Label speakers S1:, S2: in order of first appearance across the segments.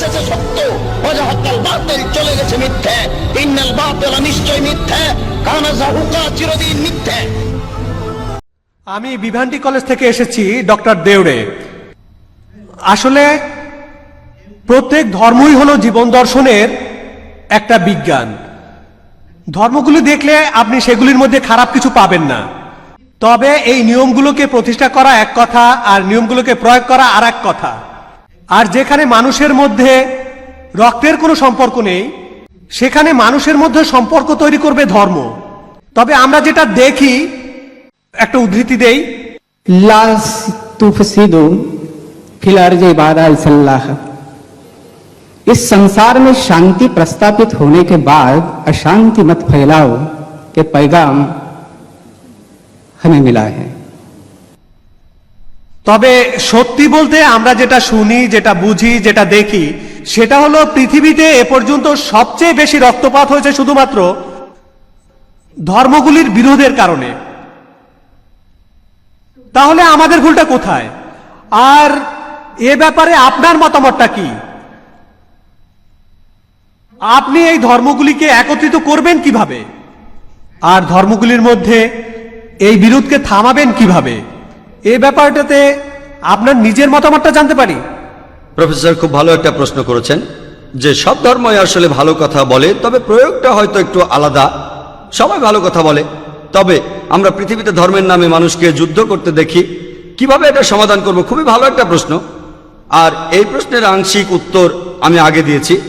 S1: সত্য। ওয়াজাহাক্কাল বাতিল চলে গেছে মিথ্যে। ইন্নাল বাতিল নিশ্চয় মিথ্যে। চিরদিন মিথ্যে।
S2: আমি বিভান্ডি কলেজ থেকে এসেছি, ডক্টর দেউড়ে। আসলে প্রত্যেক ধর্মই হলো জীবন দর্শনের একটা বিজ্ঞান। ধর্মগুলি দেখলে আপনি সেগুলির মধ্যে খারাপ কিছু পাবেন না। তবে এই নিয়মগুলোকে প্রতিষ্ঠা করা এক কথা আর নিয়মগুলোকে প্রয়োগ করা আর এক কথা। আর যেখানে মানুষের মধ্যে রক্তের কোনো সম্পর্ক নেই সেখানে মানুষের মধ্যে সম্পর্ক তৈরি করবে ধর্ম তবে আমরা যেটা দেখি একটা উদ্ধৃতি দেই
S3: ला तुफसिदु फिल अर्ज इबादा इल्लल्लाह इस संसार में शांति प्रस्तापित होने के बाद अशांति मत फैलाओ के पैगाम हमें मिला है
S2: তবে সত্যি বলতে আমরা যেটা শুনি, যেটা বুঝি, যেটা দেখি, সেটা হলো পৃথিবীতে এ পর্যন্ত সবচেয়ে বেশি রক্তপাত হয়েছে শুধুমাত্র ধর্মগুলির বিরোধের কারণে। তাহলে আমাদের ভুলটা কোথায়? আর এ ব্যাপারে আপনার মতামতটা কি? আপনি এই ধর্মগুলিকে একত্রিত করবেন কীভাবে? আর ধর্মগুলির মধ্যে এই বিরোধকে থামাবেন কীভাবে? এই ব্যাপারটাতে আপনার নিজের মতামতটা জানতে পারি।
S4: প্রফেসর, খুব ভালো একটা প্রশ্ন করেছেন যে সব ধর্মই আসলে ভালো কথা বলে, তবে প্রয়োগটা হয়তো একটু আলাদা। সবাই ভালো কথা বলে। তবে আমরা পৃথিবীতে ধর্মের নামে মানুষকে যুদ্ধ করতে দেখি। কীভাবে এটা সমাধান করব? খুবই ভালো একটা প্রশ্ন। আর এই প্রশ্নের আংশিক উত্তর আমি আগে দিয়েছি।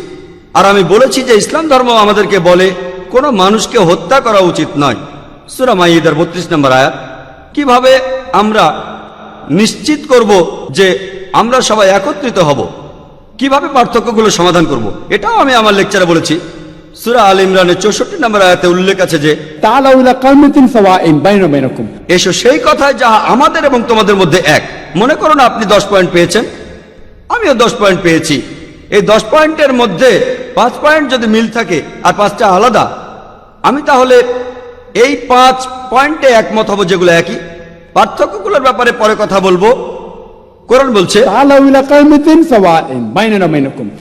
S4: আর আমি বলেছি যে ইসলাম ধর্ম আমাদেরকে বলে, কোনো মানুষকে হত্যা করা উচিত নয়। সুরা মাইদার বত্রিশ নম্বর আয়াত, কীভাবে আমরা নিশ্চিত করব যে আমরা সবাই একত্রিত হব। কীভাবে পার্থক্যগুলো সমাধান করব। এটাও আমি আমার লেকচারে বলেছি। সুরা আল ইমরানের চৌষট্টি নম্বর আয়াতে উল্লেখ আছে যে এসো সেই কথায় যাহা আমাদের এবং তোমাদের মধ্যে এক। মনে করো না আপনি দশ পয়েন্ট পেয়েছেন? আমিও দশ পয়েন্ট পেয়েছি। এই দশ পয়েন্টের মধ্যে পাঁচ পয়েন্ট যদি মিল থাকে আর পাঁচটা আলাদা আমি তাহলে এই পাঁচ পয়েন্টে একমত হব যেগুলো একই। পার্থক্যগুলোর ব্যাপারে পরে কথা বলব। কোরআন বলছে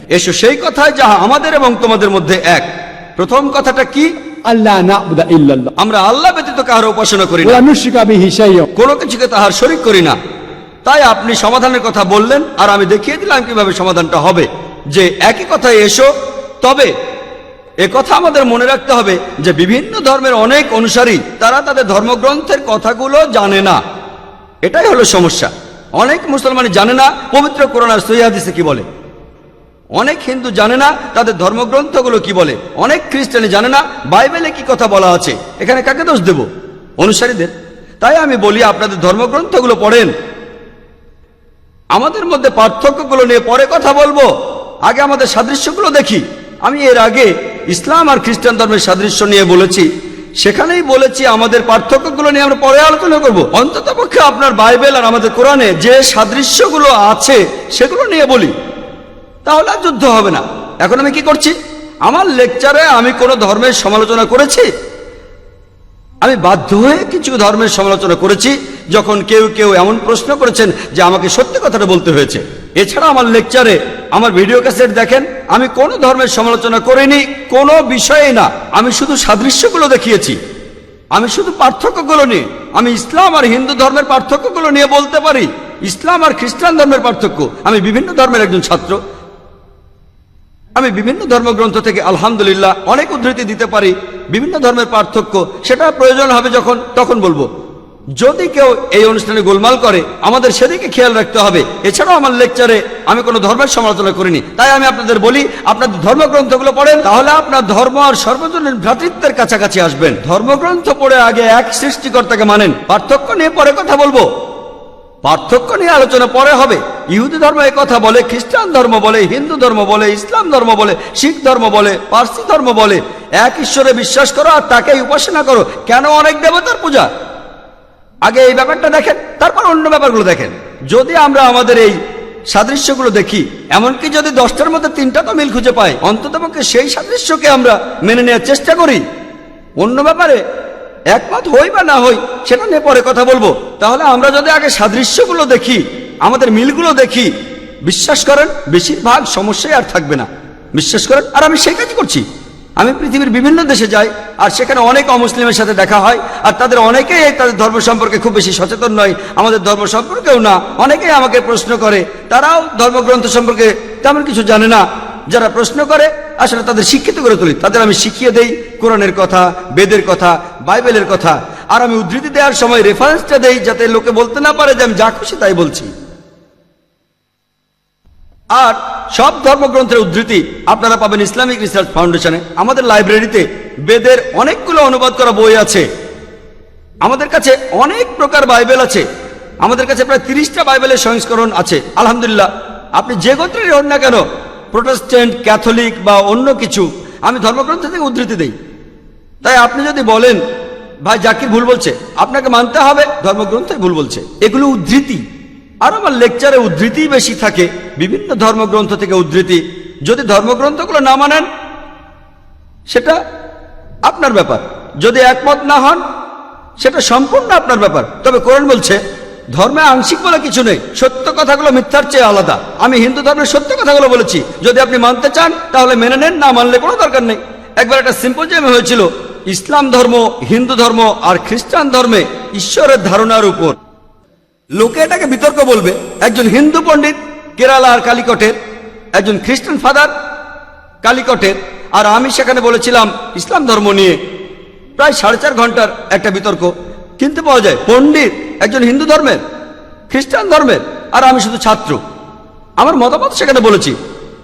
S4: এসো সেই কথায় যাহা আমাদের এবং তোমাদের মধ্যে এক। প্রথম কথাটা কি?
S3: আল্লাহ
S4: আমরা আল্লাহ ব্যতীত কারও উপাসনা করি না। কোনো কিছুকে তাহার শরিক করি না। তাই আপনি সমাধানের কথা বললেন আর আমি দেখিয়ে দিলাম কীভাবে সমাধানটা হবে। যে একই কথায় এসো তবে এ কথা আমাদের মনে রাখতে হবে যে বিভিন্ন ধর্মের অনেক অনুসারী, তারা তাদের ধর্মগ্রন্থের কথাগুলো জানে না। এটাই হলো সমস্যা। অনেক মুসলমান জানে না, পবিত্র কোরআন আর সহি কি বলে? অনেক হিন্দু জানে না, তাদের ধর্মগ্রন্থগুলো কি বলে? অনেক খ্রিস্টানি জানে না, বাইবেলে কি কথা বলা আছে? এখানে কাকে দোষ দেব? অনুসারীদের। তাই আমি বলি, আপনাদের ধর্মগ্রন্থগুলো পড়েন। আমাদের মধ্যে পার্থক্যগুলো নিয়ে পরে কথা বলব। আগে আমাদের সাদৃশ্যগুলো দেখি। আমি এর আগে ইসলাম আর খ্রিস্টান ধর্মের সাদৃশ্য নিয়ে বলেছি। সেখানেই বলেছি আমাদের পার্থক্যগুলো নিয়ে আমরা পরে আলোচনা করব। অন্তত পক্ষে আপনার বাইবেল আর আমাদের কোরআনে যে সাদৃশ্যগুলো আছে সেগুলো নিয়ে বলি। তাহলে আর যুদ্ধ হবে না। এখন আমি কি করছি? আমার লেকচারে আমি কোনো ধর্মের সমালোচনা করেছি? আমি বাধ্য হয়ে কিছু ধর্মের সমালোচনা করেছি, যখন কেউ কেউ এমন প্রশ্ন করেছেন যে আমাকে সত্যি কথাটা বলতে হয়েছে। এছাড়া আমার লেকচারে আমার ভিডিও ক্যাসেট দেখেন, আমি কোনো ধর্মের সমালোচনা করিনি, কোনো বিষয়ে না। আমি শুধু সাদৃশ্যগুলো দেখিয়েছি। আমি শুধু পার্থক্যগুলো নিয়ে, আমি ইসলাম আর হিন্দু ধর্মের পার্থক্যগুলো নিয়ে বলতে পারি। ইসলাম আর খ্রিস্টান ধর্মের পার্থক্য। আমি বিভিন্ন ধর্মের একজন ছাত্র। আমি বিভিন্ন ধর্মগ্রন্থ থেকে আলহামদুলিল্লাহ অনেক উদ্ধৃতি দিতে পারি। বিভিন্ন ধর্মের পার্থক্য, সেটা প্রয়োজন হবে যখন, তখন বলব। যদি কেউ এই অনুষ্ঠানে গোলমাল করে, আমাদের সেদিকে খেয়াল রাখতে হবে। এছাড়াও আমার লেকচারে আমি কোনো ধর্মের সমালোচনা করিনি। তাই আমি আপনাদের বলি আপনাদের ধর্মগ্রন্থগুলো পড়েন, তাহলে আপনার ধর্ম আর সর্বজনীন ভ্রাতৃত্বের কাছাকাছি আসবেন। ধর্মগ্রন্থ পড়ে আগে এক সৃষ্টিকর্তাকে মানেন। পার্থক্য নিয়ে পরে কথা বলব। পার্থক্য নিয়ে আলোচনা পরে হবে। ইহুদি ধর্ম এই কথা বলে, খ্রিস্টান ধর্ম বলে, হিন্দু ধর্ম বলে, ইসলাম ধর্ম বলে, শিখ ধর্ম বলে, পার্সি ধর্ম বলে। এক ঈশ্বরে বিশ্বাস করো আর তাকেই উপাসনা করো। কেন অনেক দেবতার পূজা? আগে এই ব্যাপারটা দেখেন, তারপর অন্য ব্যাপারগুলো দেখেন। যদি আমরা আমাদের এই সাদৃশ্যগুলো দেখি, এমনকি যদি দশটার মধ্যে তিনটা তো মিল খুঁজে পাই, অন্ততপক্ষে সেই সাদৃশ্যকে আমরা মেনে নেওয়ার চেষ্টা করি। অন্য ব্যাপারে একমত হই বা না হই, সেটা নিয়ে পরে কথা বলব। তাহলে আমরা যদি আগে সাদৃশ্যগুলো দেখি, আমাদের মিলগুলো দেখি, বিশ্বাস করেন, বেশিরভাগ সমস্যাই আর থাকবে না। বিশ্বাস করেন, আর আমি সেই কাজই করছি। আমি পৃথিবীর বিভিন্ন দেশে যাই, আর সেখানে অনেক অমুসলিমের সাথে দেখা হয়, আর তাদের অনেকেই তাদের ধর্ম সম্পর্কে খুব বেশি সচেতন নয়, আমাদের ধর্ম সম্পর্কেও না। অনেকেই আমাকে প্রশ্ন করে, তারাও ধর্মগ্রন্থ সম্পর্কে তেমন কিছু জানে না। যারা প্রশ্ন করে, আসলে তাদের শিক্ষিত করে তুলি। তাদের আমি শিখিয়ে দেই কোরআনের কথা, বেদের কথা, বাইবেলের কথা। আর আমি উদ্ধৃতি দেওয়ার সময় রেফারেন্সটা দেই যাতে লোকে বলতে না পারে যে আমি যা খুশি তাই বলছি। আর সব ধর্মগ্রন্থের উদ্ধৃতি আপনারা পাবেন ইসলামিক রিসার্চ ফাউন্ডেশনে। আমাদের লাইব্রেরিতে বেদের অনেকগুলো অনুবাদ করা বই আছে। আমাদের কাছে অনেক প্রকার বাইবেল আছে। আমাদের কাছে প্রায় তিরিশটা বাইবেলের সংস্করণ আছে। আলহামদুলিল্লাহ, আপনি যে গোত্রেরই হন না কেন, প্রোটেস্ট্যান্ট, ক্যাথলিক বা অন্য কিছু, আমি ধর্মগ্রন্থ থেকে উদ্ধৃতি দেই। তাই আপনি যদি বলেন, ভাই, জাকির ভুল বলছে। আপনাকে মানতে হবে ধর্মগ্রন্থে ভুল বলছে। এগুলো উদ্ধৃতি। আর আমার লেকচারে উদ্ধৃতি বেশি থাকে, বিভিন্ন ধর্মগ্রন্থ থেকে উদ্ধৃতি। যদি ধর্মগ্রন্থগুলো না মানেন, সেটা আপনার ব্যাপার। যদি একমত না হন, সেটা সম্পূর্ণ আপনার ব্যাপার। তবে কোরআন বলছে, ধর্মে আংশিক বলে কিছু নেই, সত্য কথাগুলো মিথ্যার চেয়ে আলাদা। আমি হিন্দু ধর্মের সত্য কথাগুলো বলেছি। যদি আপনি মানতে চান, তাহলে মেনে নেন, না মানলে কোনো দরকার নেই। একবার একটা সিম্পোজিয়াম হয়েছিল, ইসলাম ধর্ম, হিন্দু ধর্ম আর খ্রিস্টান ধর্মে ঈশ্বরের ধারণার উপর। লোকে এটাকে বিতর্ক বলবে, একজন হিন্দু পণ্ডিত কেরালা আর কালিকটের, একজন খ্রিস্টান ফাদার কালিকটের, আর আমি সেখানে বলেছিলাম, ইসলাম ধর্ম নিয়ে প্রায় সাড়ে চার ঘণ্টার একটা বিতর্ক। কিনতে পাওয়া যায়, পণ্ডিত একজন হিন্দু ধর্মের, খ্রিস্টান ধর্মের, আর আমি শুধু ছাত্র। আমার মতামত সেখানে বলেছি।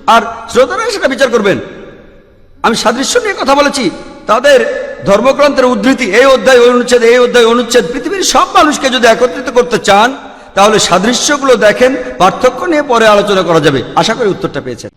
S4: আর শ্রোতারা সেটা বিচার করবেন। আমি সাদৃশ্য নিয়ে কথা বলেছি। তাদের ধর্মগ্রন্থের উদ্ধৃতি, এই অধ্যায় অনুচ্ছেদ, এই অধ্যায়, অনুচ্ছেদ, পৃথিবীর সব মানুষকে যদি একত্রিত করতে চান, তাহলে সাদৃশ্যগুলো দেখেন, পার্থক্য নিয়ে পরে আলোচনা করা যাবে। আশা করি উত্তরটা পেয়েছেন।